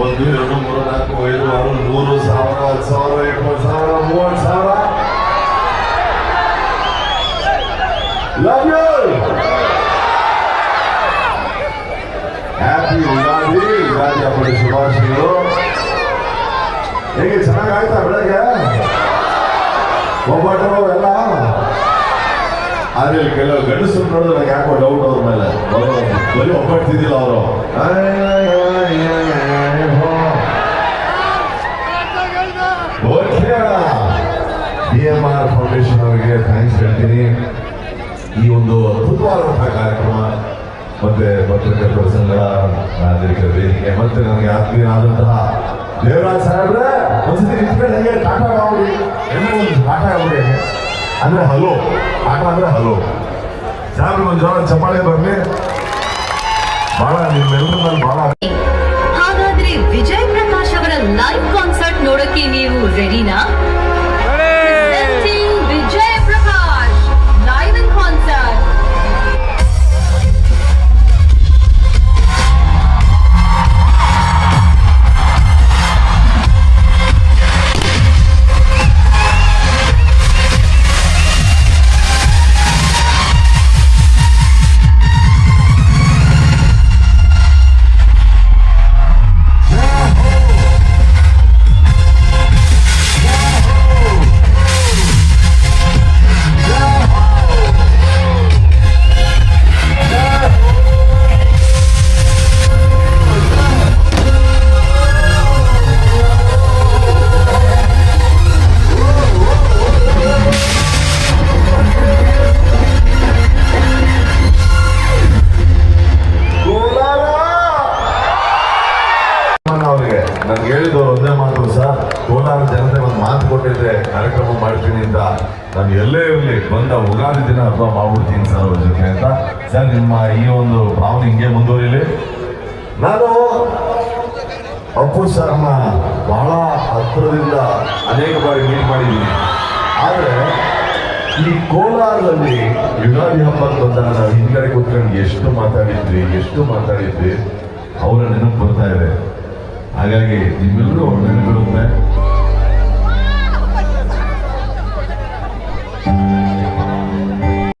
ಒಂದು ಎರಡು ಮೂರು ನಾಲ್ಕು ಐದು ಆರು ನೂರು ಸಾವಿರ ಹತ್ತು ಸಾವಿರ ಇಪ್ಪತ್ತು ಸಾವಿರ ಮೂವತ್ತು ಸಾವಿರ love you happy Ugadi Ugadi ಹಬ್ಬದ ಶುಭಾಶಯಗಳು ಹೇಗೆ ಚೆನ್ನಾಗಿ ಆಯ್ತಾ ಬೆಳಗ್ಗೆ ಒಬ್ಬಟ್ಟು ಎಲ್ಲ ಆದ್ರೆ ಕೆಲವು ಗಂಡಸರು ನೋಡಿದ್ರೆ ನಂಗೆ ಯಾಕೋ ಡೌಟ್ ಅವ್ರ ಮೇಲೆ. ಬರೋ- ಒಬ್ಬಟ್ಟಿದ್ದಿಲ್ಲ ಅವರು. ಬಿ ಎಂ ಆರ್ ಫೌಂಡೇಶನ್ ಅವರಿಗೆ ಥ್ಯಾಂಕ್ಸ್ ಹೇಳ್ತೀನಿ. ಈ ಒಂದು ಅದ್ಭುತವಾದಂತಹ ಕಾರ್ಯಕ್ರಮ ಮತ್ತೆ ಪತ್ರಿಕೆ ಪ್ರಸಂಗ ವೇದಿಕೆ ಮತ್ತೆ ನನಗೆ ಆತ್ಮೀಯರಾದಂತಹ ದೇವರಾಜ್ ಸಾಹೇಬ್ರೆ, ಒಂದ್ಸತಿ ನಿಂತ್ಕೊಂಡು ಹೆಂಗೆ ಟಾಟಾ ಆಗ್ಬಿಡಿ ಹೆಂಗೆ ಒಂದು ಟಾಟಾ ಆಗ್ಬಿಡಿ ಅಂದ್ರೆ ಹಲೋ. ಟಾಟಾ ಅಂದ್ರೆ ಹಲೋ. ಸಾಹೇಬ್ರೆ, ಒಂದು ಜೋರ ಚಪ್ಪಾಳೆ ಬರ್ಲಿ. ಬಹಳ ನಿಮ್ಮೆಲ್ಲರ ಮೇಲೆ ಬಹಳ ಹಾಗಾದ್ರೆ ವಿಜಯ್ ಪ್ರಕಾಶ್ ಅವರ ಲೈವ್ ಕಾನ್ಸರ್ಟ್ ನೋಡಕ್ಕೆ ನೀವು ರೆಡಿನಾ ಅವರಿಗೆ ನನ್ಗೆ ಹೇಳಿದ್ದು ಒಂದೇ ಮಾತು ಸಹ, ಕೋಲಾರ ಜನತೆ ಒಂದು ಮಾತು ಕೊಟ್ಟಿದ್ದೆ ಕಾರ್ಯಕ್ರಮ ಮಾಡ್ತೀನಿ ಅಂತ. ನಾನು ಎಲ್ಲೇ ಇರಲಿ, ಬಂದ ಉಗಾದಿ ದಿನ ಹಬ್ಬ ಮಾಡ್ಬಿಡ್ತೀನಿ ಸರ್ ಅವ್ರ ಜೊತೆ ಅಂತ. ಸರ್, ನಿಮ್ಮ ಈ ಒಂದು ಭಾವನೆ ಹಿಂಗೆ ಮುಂದುವರಿಲಿ? ನಾನು ಅಪ್ಪು ಸರ್ನ ಬಹಳ ಹತ್ತಿರದಿಂದ ಅನೇಕ ಬಾರಿ ಮೀಟ್ ಮಾಡಿದ್ದೀನಿ. ಆದರೆ, ಈ ಕೋಲಾರದಲ್ಲಿ ಯುಗಾದಿ ಹಬ್ಬಕ್ಕೆ ಬಂದಾಗ ನಾವು ಹಿಂದ್ಗಡೆ ಕೂತ್ಕೊಂಡು ಎಷ್ಟು ಮಾತಾಡಿದ್ವಿ ಎಷ್ಟು ಮಾತಾಡಿದ್ವಿ, ಅವರ ನೆನಪು ಬರ್ತಾ ಇದೆ. ಹಾಗಾಗಿ ನಿಮ್ಮೆಲ್ಲರೂ ನೆನಪಿರುತ್ತೆ